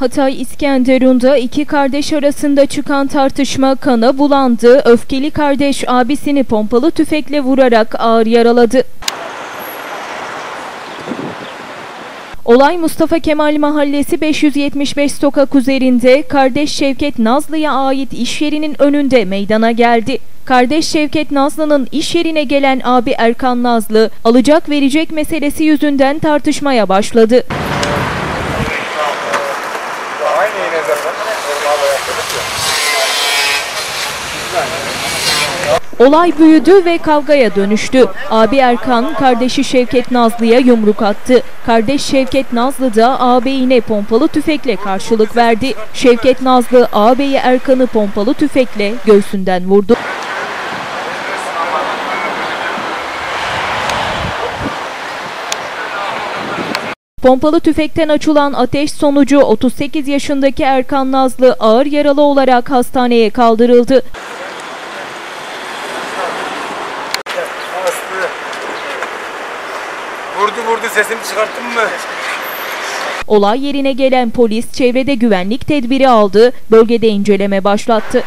Hatay İskenderun'da iki kardeş arasında çıkan tartışma kana bulandı. Öfkeli kardeş abisini pompalı tüfekle vurarak ağır yaraladı. Olay Mustafa Kemal Mahallesi 575 sokak üzerinde kardeş Şevket Nazlı'ya ait iş yerinin önünde meydana geldi. Kardeş Şevket Nazlı'nın iş yerine gelen abi Erkan Nazlı alacak verecek meselesi yüzünden tartışmaya başladı. Olay büyüdü ve kavgaya dönüştü. Abi Erkan kardeşi Şevket Nazlı'ya yumruk attı. Kardeş Şevket Nazlı da ağabeyine pompalı tüfekle karşılık verdi. Şevket Nazlı ağabeyi Erkan'ı pompalı tüfekle göğsünden vurdu. Pompalı tüfekten açılan ateş sonucu 38 yaşındaki Erkan Nazlı ağır yaralı olarak hastaneye kaldırıldı. Vurdu vurdu sesini çıkarttın mı? Olay yerine gelen polis çevrede güvenlik tedbiri aldı, bölgede inceleme başlattı.